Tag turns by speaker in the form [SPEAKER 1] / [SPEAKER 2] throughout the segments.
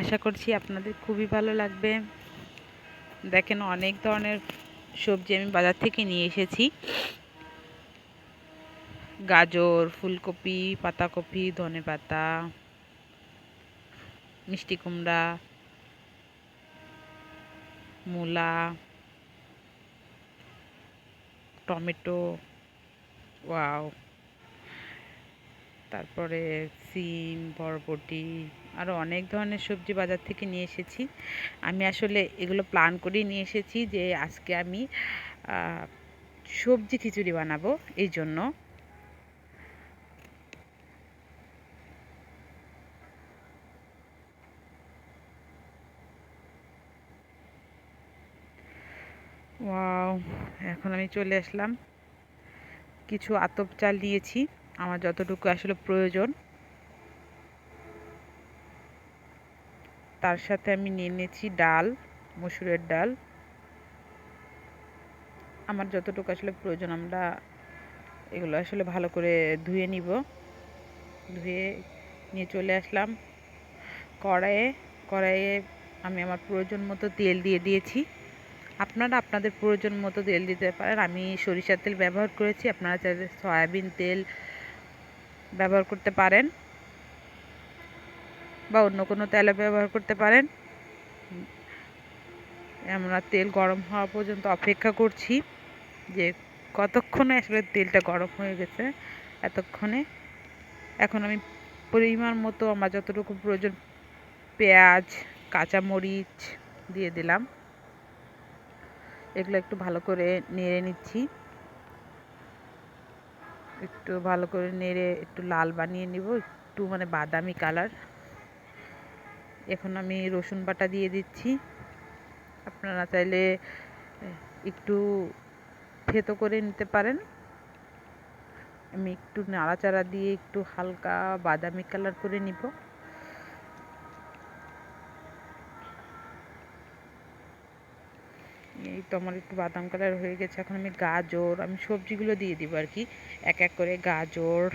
[SPEAKER 1] আশা করছি আপনাদের খুবই ভালো লাগবে। দেখেন অনেক ধরনের সবজি আমি বাজার থেকে নিয়ে এসেছি। গাজর, ফুলকপি, পাতাকপি, ধনে পাতা, মিষ্টি কুমড়া, মূলা, টমেটো, ওয়াও। তারপরে সিম, বরবটি আরও অনেক ধরনের সবজি বাজার থেকে নিয়ে এসেছি। আমি আসলে এগুলো প্ল্যান করেই নিয়ে এসেছি যে আজকে আমি সবজি খিচুড়ি বানাবো এই জন্য। এখন আমি চলে আসলাম। কিছু আতপ চাল নিয়েছি। আমার যতটুকু আসলে প্রয়োজন, তার সাথে আমি নিয়ে নিয়েছি ডাল, মসুরের ডাল। আমার যতটুকু আসলে প্রয়োজন, আমরা এগুলো আসলে ভালো করে ধুয়ে নিব। ধুয়ে নিয়ে চলে আসলাম কড়াইয়ে। কড়াইয়ে আমি আমার প্রয়োজন মতো তেল দিয়ে দিয়েছি। আপনারা আপনাদের প্রয়োজন মতো তেল দিতে পারেন। আমি সরিষার তেল ব্যবহার করেছি। আপনারা চাইলে সয়াবিন তেল ব্যবহার করতে পারেন বা অন্য কোনো তেলও ব্যবহার করতে পারেন। আমরা তেল গরম হওয়া পর্যন্ত অপেক্ষা করছি যে কতক্ষণে আসলে তেলটা গরম হয়ে গেছে এতক্ষণে। এখন আমি পরিমাণ মতো আমার যতটুকু প্রয়োজন পেঁয়াজ, কাঁচামরিচ দিয়ে দিলাম। এগুলো একটু ভালো করে নেড়ে নিচ্ছি। একটু ভালো করে নেড়ে একটু লাল বানিয়ে নিব, একটু মানে বাদামি কালার। এখন আমি রসুন বাটা দিয়ে দিচ্ছি। আপনারা চাইলে, একটু থেতো করে নিতে পারেন। আমি একটু নাড়াচাড়া দিয়ে একটু হালকা বাদামি কালার করে নিব। তো আমার একটু বাদাম কালার হয়ে গেছে। এখন আমি গাজর, আমি সবজিগুলো দিয়ে দিব আর কি। এক এক করে গাজর।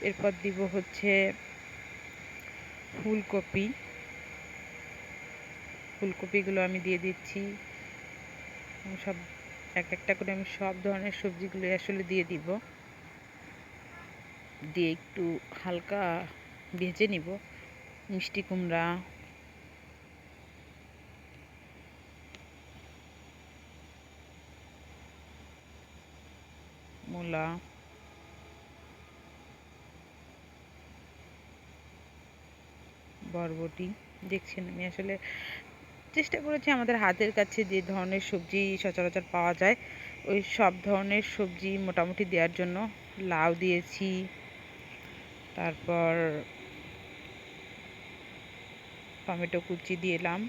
[SPEAKER 1] এরপর দিব হচ্ছে ফুলকপি। ফুলকপিগুলো আমি দিয়ে দিচ্ছি। সব, এক একটা করে আমি সব ধরনের সবজিগুলো আসলে দিয়ে দিব। দিয়ে একটু হালকা ভেজে নিব। মিষ্টি কুমড়া। মূলা বরবটি, দেখছেন আমি আসলে চেষ্টা করেছি আমাদের হাতের কাছে যে ধরনের সবজি সচরাচর পাওয়া যায়, ওই সব ধরনের সবজি মোটামুটি দেওয়ার জন্য লাউ দিয়েছি, তারপর টমেটো কুচি দিলাম।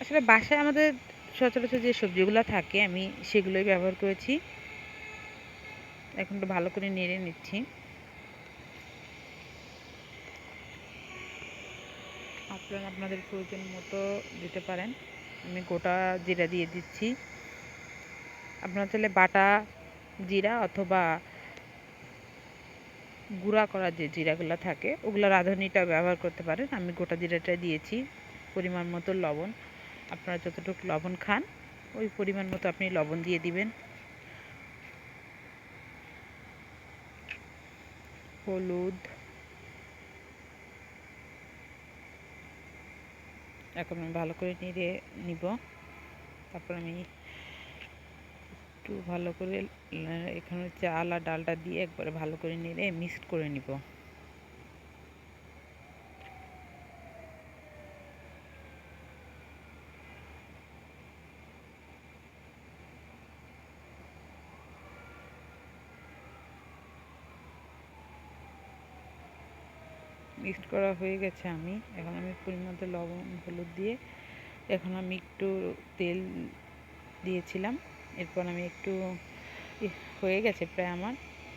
[SPEAKER 1] আসলে বাসায় আমাদের সচরাচর যে সবজিগুলো থাকে, আমি সেগুলোই ব্যবহার করেছি। এখন তো ভালো করে নেড়ে নিচ্ছি। আপনারা আপনাদের প্রয়োজন মতো দিতে পারেন। আমি গোটা জিরা দিয়ে দিচ্ছি। আপনারা চাইলে বাটা জিরা অথবা গুঁড়া করা যে জিরাগুলো থাকে, ওগুলো রাঁধুনিটা ব্যবহার করতে পারেন। আমি গোটা জিরাটা দিয়েছি, পরিমাণ মতো লবণ। আপনারা যতটুকু লবণ খান, ওই পরিমাণ মতো আপনি লবণ দিয়ে দিবেন। হলুদ। এখন আমি ভালো করে নেড়ে নিব। তারপর আমি একটু ভালো করে, এখানে চাল আর ডালটা দিয়ে একবারে ভালো করে নেড়ে মিক্সড করে নিব। মিক্সড করা হয়ে গেছে আমি। এখন আমি পরিমাণ লবণ, হলুদ দিয়ে এখন আমি একটু তেল দিয়েছিলাম। এরপর আমি একটু হয়ে গেছে প্রায় আমার।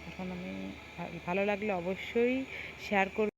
[SPEAKER 1] এখন আমি ভালো লাগলে অবশ্যই শেয়ার করব।